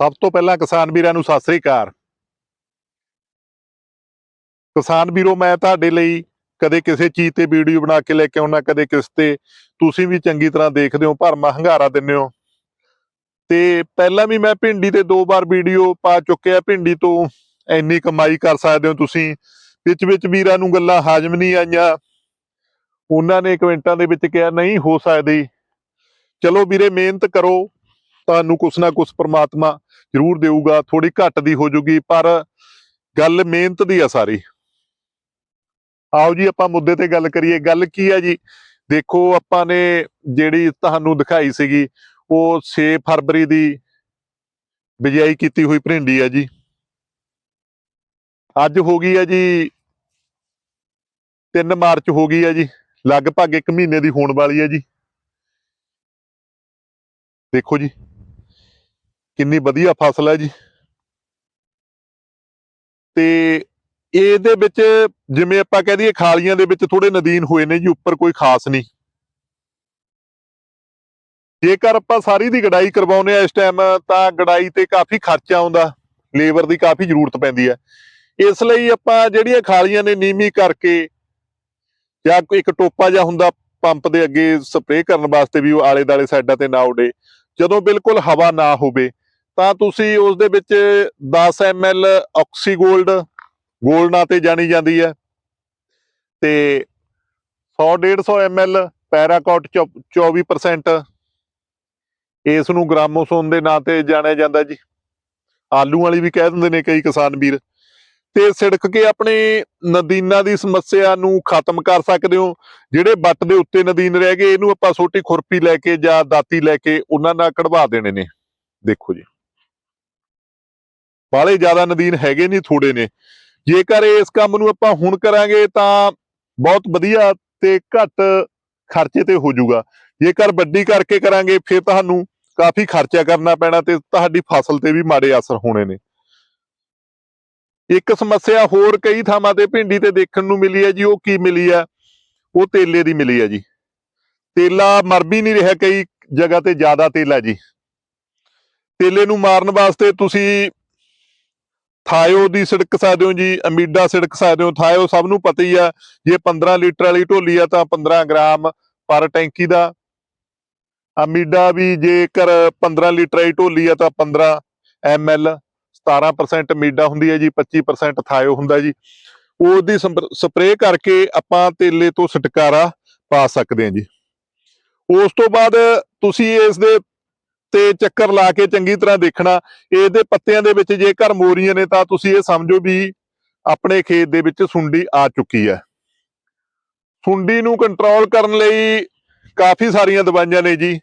ਸਭ ਤੋਂ ਪਹਿਲਾਂ ਕਿਸਾਨ ਵੀਰਾਂ ਨੂੰ ਸਤਿ ਸ੍ਰੀ ਅਕਾਲ। ਕਿਸਾਨ ਵੀਰੋ, ਮੈਂ ਤੁਹਾਡੇ ਲਈ ਕਦੇ ਕਿਸੇ ਚੀਜ਼ ਤੇ ਵੀਡੀਓ ਬਣਾ ਕੇ ਲੈ ਕੇ ਆਉਣਾ ਕਦੇ ਕਿਸ ਤੇ। ਤੁਸੀਂ ਵੀ ਚੰਗੀ ਤਰ੍ਹਾਂ ਦੇਖਦੇ ਹੋ, ਭਰਮਾ ਹੰਗਾਰਾ ਦਿੰਦੇ ਹੋ। ਤੇ ਪਹਿਲਾਂ ਵੀ ਮੈਂ ਭਿੰਡੀ ਤੇ ਦੋ ਵਾਰ ਵੀਡੀਓ ਪਾ ਚੁੱਕਿਆ, ਭਿੰਡੀ ਤੋਂ ਇੰਨੀ ਕਮਾਈ ਕਰ ਸਕਦੇ ਹੋ ਤੁਸੀਂ। ਵਿੱਚ ਵਿੱਚ ਵੀਰਾਂ ਨੂੰ ਗੱਲਾਂ ਹਾਜ਼ਮ ਨਹੀਂ ਆਈਆਂ। ਉਹਨਾਂ ਨੇ ਕਮੈਂਟਾਂ ਦੇ ਵਿੱਚ ਕਿਹਾ, ਨਹੀਂ, ਹੋ ਸਕਦੀ। ਚਲੋ ਵੀਰੇ, ਮਿਹਨਤ ਕਰੋ। ਤੁਹਾਨੂੰ ਕੁਛ ਨਾ ਕੁਛ ਪ੍ਰਮਾਤਮਾ ਜ਼ਰੂਰ ਦੇਊਗਾ ਥੋੜੀ ਘੱਟ ਦੀ ਹੋ ਜੂਗੀ, ਪਰ ਗੱਲ ਮਿਹਨਤ ਦੀ ਆ ਸਾਰੀ। ਆਓ ਜੀ, ਆਪਾਂ ਮੁੱਦੇ ਤੇ ਗੱਲ ਕਰੀਏ। ਗੱਲ ਕੀ ਆ ਜੀ? ਦੇਖੋ, ਆਪਾਂ ਨੇ ਜਿਹੜੀ ਤੁਹਾਨੂੰ ਦਿਖਾਈ ਸੀਗੀ, ਉਹ 6 ਫਰਵਰੀ ਦੀ ਬਿਜਾਈ ਕੀਤੀ ਹੋਈ ਭਿੰਡੀ ਆ ਜੀ। ਅੱਜ ਹੋ ਗਈ ਹੈ ਜੀ 3 ਮਾਰਚ ਹੋ ਗਈ ਆ ਜੀ। ਲਗਭਗ 1 ਮਹੀਨੇ ਦੀ ਹੋਣ ਵਾਲੀ ਹੈ ਜੀ। ਦੇਖੋ ਜੀ। ਕਿੰਨੀ ਵਧੀਆ ਫਸਲ ਹੈ ਜੀ। ਤੇ ਇਹਦੇ ਵਿੱਚ ਜਿਵੇਂ ਆਪਾਂ ਕਹਿ ਦਈਏ ਖਾਲੀਆਂ ਦੇ ਵਿੱਚ ਥੋੜੇ ਨਦੀਨ ਹੋਏ ਨੇ ਜੀ, ਉੱਪਰ ਕੋਈ ਖਾਸ ਨਹੀਂ। ਜੇਕਰ ਆਪਾਂ ਸਾਰੀ ਦੀ ਗੜਾਈ ਕਰਵਾਉਨੇ ਆ ਇਸ ਟਾਈਮ, ਤਾਂ ਗੜਾਈ ਤੇ ਕਾਫੀ ਖਰਚਾ ਆਉਂਦਾ, ਲੇਬਰ ਦੀ ਕਾਫੀ ਜ਼ਰੂਰਤ ਪੈਂਦੀ ਹੈ। ਇਸ ਲਈ ਆਪਾਂ ਜਿਹੜੀਆਂ ਖਾਲੀਆਂ ਨੇ ਨੀਮੀ ਕਰਕੇ ਜਾਂ ਕੋਈ ਇੱਕ ਟੋਪਾ ਜਿਹਾ ਹੁੰਦਾ ਪੰਪ ਦੇ ਅੱਗੇ ਸਪਰੇਅ ਕਰਨ ਵਾਸਤੇ ਵੀ ਉਹ ਆਲੇ ਦਾਲੇ ਸਾਈਡਾਂ ਤੇ ਨਾ ਉਡੇ, ਜਦੋਂ ਬਿਲਕੁਲ ਹਵਾ ਨਾ ਹੋਵੇ ਤਾਂ ਤੁਸੀਂ ਉਸ ਦੇ ਵਿੱਚ 10 ml ਆਕਸੀਗੋਲਡ ਗੋਲਡ ਨਾਂ ਤੇ ਜਾਣੀ ਜਾਂਦੀ ਹੈ। ਤੇ 100 150 ml ਪੈਰਾਕੋਟ 24% ਇਸ ਨੂੰ ਗ੍ਰਾਮੋਸੋਨ ਦੇ ਨਾਂ ਤੇ ਜਾਣਿਆ ਜਾਂਦਾ ਜੀ। ਆਲੂ ਵਾਲੀ ਵੀ ਕਹਿ ਦਿੰਦੇ ਨੇ ਕਈ ਕਿਸਾਨ ਵੀਰ। ਤੇ ਸਿੜਕ ਕੇ ਆਪਣੇ ਨਦੀਨਾਂ ਦੀ ਸਮੱਸਿਆ ਨੂੰ ਖਤਮ ਕਰ ਸਕਦੇ ਹੋ। ਜਿਹੜੇ ਵੱਟ ਦੇ ਉੱਤੇ ਨਦੀਨ ਰਹਿ ਗਏ, ਇਹਨੂੰ ਆਪਾਂ ਛੋਟੀ ਖੁਰਪੀ ਲੈ ਕੇ ਜਾਂ ਦਾਤੀ ਲੈ ਕੇ ਉਹਨਾਂ ਨਾਲ ਕਢਵਾ ਦੇਣੇ ਨੇ। ਦੇਖੋ ਜੀ। ਬਾਲੇ ਜ਼ਿਆਦਾ ਨਦੀਨ ਹੈਗੇ ਨਹੀਂ ਥੋੜੇ ਨੇ। ਜੇਕਰ ਇਸ ਕੰਮ ਨੂੰ ਆਪਾਂ ਹੁਣ ਕਰਾਂਗੇ ਤਾਂ ਬਹੁਤ ਵਧੀਆ ਤੇ ਘੱਟ ਖਰਚੇ ਤੇ ਹੋ ਜਾਊਗਾ ਜੇਕਰ ਵੱਡੀ ਕਰਕੇ ਕਰਾਂਗੇ, ਫਿਰ ਤੁਹਾਨੂੰ ਕਾਫੀ ਖਰਚਾ ਕਰਨਾ ਪੈਣਾ ਤੇ ਤੁਹਾਡੀ ਫਸਲ ਤੇ ਵੀ ਮਾੜੇ ਅਸਰ ਹੋਣੇ ਨੇ। ਇੱਕ ਸਮੱਸਿਆ ਹੋਰ ਕਈ ਥਾਵਾਂ ਤੇ ਭਿੰਡੀ ਤੇ ਦੇਖਣ ਨੂੰ ਮਿਲੀ ਹੈ ਜੀ, ਉਹ ਕੀ ਮਿਲੀ ਹੈ? ਉਹ ਤੇਲੇ ਦੀ ਮਿਲੀ ਹੈ ਜੀ। ਤੇਲਾ ਮਰ ਵੀ ਨਹੀਂ ਰਿਹਾ ਕਈ ਜਗ੍ਹਾ ਤੇ ਜ਼ਿਆਦਾ ਤੇਲਾ ਜੀ। ਤੇਲੇ ਨੂੰ ਮਾਰਨ ਵਾਸਤੇ ਤੁਸੀਂ ਥਾਇਓ ਦੀ ਸਿੜਕ ਸਕਦੇ ਹੋ ਜੀ, ਅਮੀਡਾ ਸਿੜਕ ਸਕਦੇ ਹੋ, ਥਾਇਓ ਸਭ ਨੂੰ ਪਤਾ ਹੀ ਆ, ਜੇ 15 ਲੀਟਰ ਵਾਲੀ ਢੋਲੀ ਆ ਤਾਂ 15 ਗ੍ਰਾਮ ਪਰ ਟੈਂਕੀ ਦਾ। ਅਮੀਡਾ ਵੀ ਜੇਕਰ 15 ਲੀਟਰ ਵਾਲੀ ਢੋਲੀ ਆ ਤਾਂ 15 ml 17% ਅਮੀਡਾ ਹੁੰਦੀ ਹੈ ਜੀ 25% ਥਾਇਓ ਹੁੰਦਾ ਜੀ। ਉਹਦੀ ਸਪਰੇਅ ਕਰਕੇ ਆਪਾਂ ਤੇਲੇ ਤੋਂ ਛਟਕਾਰਾ ਪਾ ਸਕਦੇ ਹਾਂ ਜੀ। ਉਸ ਤੋਂ ਬਾਅਦ ਤੁਸੀਂ ਇਸ ਦੇ ਤੇ ਚੱਕਰ ਲਾ ਕੇ ਚੰਗੀ ਤਰ੍ਹਾਂ ਦੇਖਣਾ, ਇਹਦੇ ਪੱਤਿਆਂ ਦੇ ਵਿੱਚ ਜੇਕਰ ਮੋਰੀਆਂ ਨੇ ਤਾਂ ਤੁਸੀਂ ਇਹ ਸਮਝੋ ਵੀ ਆਪਣੇ ਖੇਤ ਦੇ ਵਿੱਚ ਸੁੰਡੀ ਆ ਚੁੱਕੀ ਹੈ। ਸੁੰਡੀ ਨੂੰ ਕੰਟਰੋਲ ਕਰਨ ਲਈ ਕਾਫੀ ਸਾਰੀਆਂ ਦਵਾਈਆਂ ਨੇ ਜੀ।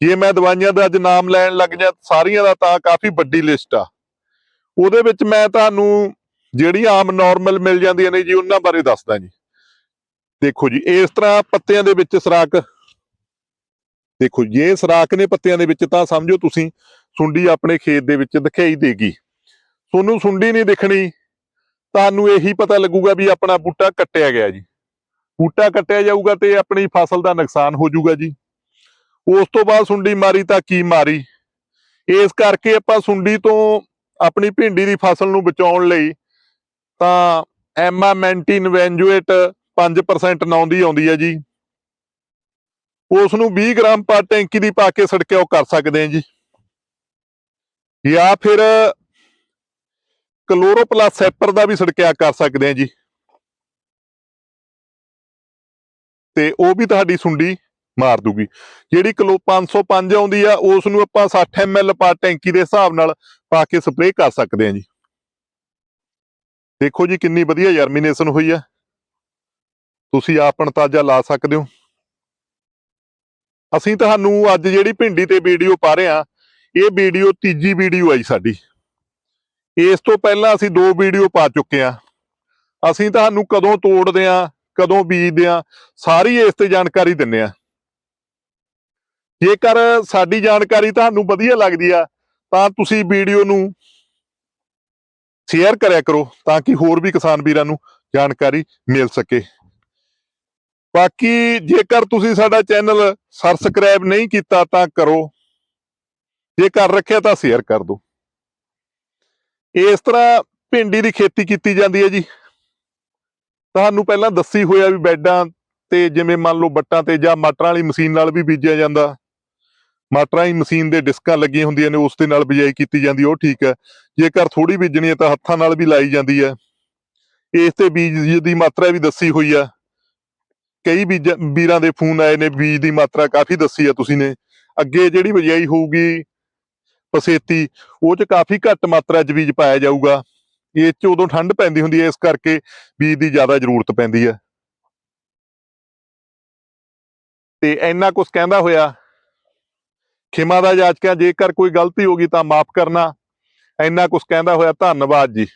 ਜੇ ਮੈਂ ਦਵਾਈਆਂ ਦਾ ਅੱਜ ਨਾਮ ਲੈਣ ਲੱਗ ਜਾ ਸਾਰੀਆਂ ਦਾ ਤਾਂ ਕਾਫੀ ਵੱਡੀ ਲਿਸਟ ਆ। ਉਹਦੇ ਵਿੱਚ ਮੈਂ ਤੁਹਾਨੂੰ ਜਿਹੜੀ ਆਮ ਨਾਰਮਲ ਮਿਲ ਜਾਂਦੀਆਂ ਨੇ ਜੀ, ਉਹਨਾਂ ਬਾਰੇ ਦੱਸਦਾ ਜੀ। ਦੇਖੋ ਜੀ, ਇਸ ਤਰ੍ਹਾਂ ਪੱਤਿਆਂ ਦੇ ਵਿੱਚ ਸਰਾਕ ਦੇਖੋ, ਜੇ ਸਰਾਕ ਨੇ ਪੱਤਿਆਂ ਦੇ ਵਿੱਚ ਤਾਂ ਸਮਝੋ ਤੁਸੀਂ, ਸੁੰਡੀ ਆਪਣੇ ਖੇਤ ਦੇ ਵਿੱਚ ਦਿਖਾਈ ਦੇਗੀ। ਤੁਹਾਨੂੰ ਸੁੰਡੀ ਨਹੀਂ ਦਿਖਣੀ, ਤੁਹਾਨੂੰ ਇਹੀ ਪਤਾ ਲੱਗੂਗਾ ਵੀ ਆਪਣਾ ਬੂਟਾ ਕੱਟਿਆ ਗਿਆ ਜੀ। ਬੂਟਾ ਕੱਟਿਆ ਜਾਊਗਾ ਤੇ ਆਪਣੀ ਫਸਲ ਦਾ ਨੁਕਸਾਨ ਹੋ ਜਾਊਗਾ ਜੀ। ਉਸ ਤੋਂ ਬਾਅਦ ਸੁੰਡੀ ਮਾਰੀ ਤਾਂ ਕੀ ਮਾਰੀ? ਇਸ ਕਰਕੇ ਆਪਾਂ ਸੁੰਡੀ ਤੋਂ ਆਪਣੀ ਭਿੰਡੀ ਦੀ ਫਸਲ ਨੂੰ ਬਚਾਉਣ ਲਈ ਤਾਂ ਐਮਾਮੈਂਟਿਨ ਵੈਂਜੂਏਟ 5% ਨਾਉਂਦੀ ਆਉਂਦੀ ਹੈ ਜੀ। ਉਸ ਨੂੰ 20 ਗ੍ਰਾਮ ਪਰ ਟੈਂਕੀ ਦੀ ਪਾ ਕੇ ਸੜਕਿਓ ਕਰ ਸਕਦੇ ਹਾਂ ਜੀ। ਜਾਂ ਫਿਰ ਕਲੋਰੋਪਲਾਸ ਸੈਪਰ ਦਾ ਵੀ ਸੜਕਿਆ ਕਰ ਸਕਦੇ ਹਾਂ ਜੀ। ਤੇ ਉਹ ਵੀ ਤੁਹਾਡੀ ਸੁੰਡੀ ਮਾਰ ਦੂਗੀ। ਜਿਹੜੀ ਕਿਲੋ 505 ਆਉਂਦੀ ਆ ਉਸ ਨੂੰ ਆਪਾਂ 60 ml ਪਰ ਟੈਂਕੀ ਦੇ ਹਿਸਾਬ ਨਾਲ ਪਾ ਕੇ ਸਪਰੇਅ ਕਰ ਸਕਦੇ ਹਾਂ ਜੀ। ਦੇਖੋ ਜੀ ਕਿੰਨੀ ਵਧੀਆ ਜਰਮੀਨੇਸ਼ਨ ਹੋਈ ਆ। ਤੁਸੀਂ ਆਪ ਅੰਤਾਜ਼ਾ ਲਾ ਸਕਦੇ ਹੋ। ਅਸੀਂ ਤੁਹਾਨੂੰ ਅੱਜ ਜਿਹੜੀ ਭਿੰਡੀ ਤੇ ਵੀਡੀਓ ਪਾ ਰਹੇ ਆ ਇਹ ਵੀਡੀਓ ਤੀਜੀ ਵੀਡੀਓ ਆਈ ਸਾਡੀ। ਇਸ ਤੋਂ ਪਹਿਲਾਂ ਅਸੀਂ ਦੋ ਵੀਡੀਓ ਪਾ ਚੁੱਕੇ ਆ ਅਸੀਂ ਤੁਹਾਨੂੰ ਕਦੋਂ ਤੋੜਦੇ ਆ ਕਦੋਂ ਬੀਜਦੇ ਆ ਸਾਰੀ ਇਸ ਤੇ ਜਾਣਕਾਰੀ ਦਿੰਨੇ ਆ ਜੇਕਰ ਸਾਡੀ ਜਾਣਕਾਰੀ ਤੁਹਾਨੂੰ ਵਧੀਆ ਲੱਗਦੀ ਆ, ਤਾਂ ਤੁਸੀਂ ਵੀਡੀਓ ਨੂੰ ਸ਼ੇਅਰ ਕਰਿਆ ਕਰੋ, ਤਾਂ ਕਿ ਹੋਰ ਵੀ ਕਿਸਾਨ ਵੀਰਾਂ ਨੂੰ ਜਾਣਕਾਰੀ ਮਿਲ ਸਕੇ। ਬਾਕੀ ਜੇਕਰ ਤੁਸੀਂ ਸਾਡਾ ਚੈਨਲ ਸਬਸਕ੍ਰਾਈਬ ਨਹੀਂ ਕੀਤਾ ਤਾਂ ਕਰੋ। ਜੇ ਕਰ ਰੱਖਿਆ ਤਾਂ ਸ਼ੇਅਰ ਕਰ ਦਿਓ। ਇਸ ਤਰ੍ਹਾਂ ਭਿੰਡੀ ਦੀ ਖੇਤੀ ਕੀਤੀ ਜਾਂਦੀ ਹੈ ਜੀ। ਤੁਹਾਨੂੰ ਪਹਿਲਾਂ ਦੱਸੀ ਹੋਇਆ ਵੀ ਬੈਡਾਂ ਤੇ ਜਿਵੇਂ ਮੰਨ ਲਓ ਬੱਟਾਂ ਤੇ ਜਾਂ ਮਟਰਾਂ ਵਾਲੀ ਮਸ਼ੀਨ ਨਾਲ ਵੀ ਬੀਜਿਆ ਜਾਂਦਾ। ਮਟਰਾਂ ਦੀ ਮਸ਼ੀਨ ਦੇ ਡਿਸਕਾਂ ਲੱਗੀਆਂ ਹੁੰਦੀਆਂ ਨੇ, ਉਸ ਦੇ ਨਾਲ ਬਿਜਾਈ ਕੀਤੀ ਜਾਂਦੀ, ਉਹ ਠੀਕ ਹੈ। ਜੇਕਰ ਥੋੜੀ ਬੀਜਣੀ ਹੈ ਤਾਂ ਹੱਥਾਂ ਨਾਲ ਵੀ ਲਾਈ ਜਾਂਦੀ ਹੈ। ਇਸ ਤੇ ਬੀਜ ਦੀ ਮਾਤਰਾ ਵੀ ਦੱਸੀ ਹੋਈ ਆ ਕਈ ਬੀਜ ਵੀਰਾਂ ਦੇ ਫੋਨ ਆਏ ਨੇ, ਬੀਜ ਦੀ ਮਾਤਰਾ ਕਾਫੀ ਦੱਸੀ ਆ ਤੁਸੀਂ ਨੇ। ਅੱਗੇ ਜਿਹੜੀ ਬਿਜਾਈ ਹੋਊਗੀ ਪਸੇਤੀ, ਉਹ ਚ ਕਾਫੀ ਘੱਟ ਮਾਤਰਾ ਚ ਬੀਜ ਪਾਇਆ ਜਾਊਗਾ। ਇਹ ਚ ਉਦੋਂ ਠੰਡ ਪੈਂਦੀ ਹੁੰਦੀ ਹੈ ਇਸ ਕਰਕੇ ਬੀਜ ਦੀ ਜ਼ਿਆਦਾ ਜ਼ਰੂਰਤ ਪੈਂਦੀ ਹੈ ਤੇ ਇੰਨਾ ਕੁਝ ਕਹਿੰਦਾ ਹੋਇਆ, ਖਿਮਾ ਦਾ ਜਾਚਕਾਂ, ਜੇਕਰ ਕੋਈ ਗਲਤੀ ਹੋ ਗਈ ਤਾਂ ਮਾਫ ਕਰਨਾ। ਇੰਨਾ ਕੁਝ ਕਹਿੰਦਾ ਹੋਇਆ, ਧੰਨਵਾਦ ਜੀ।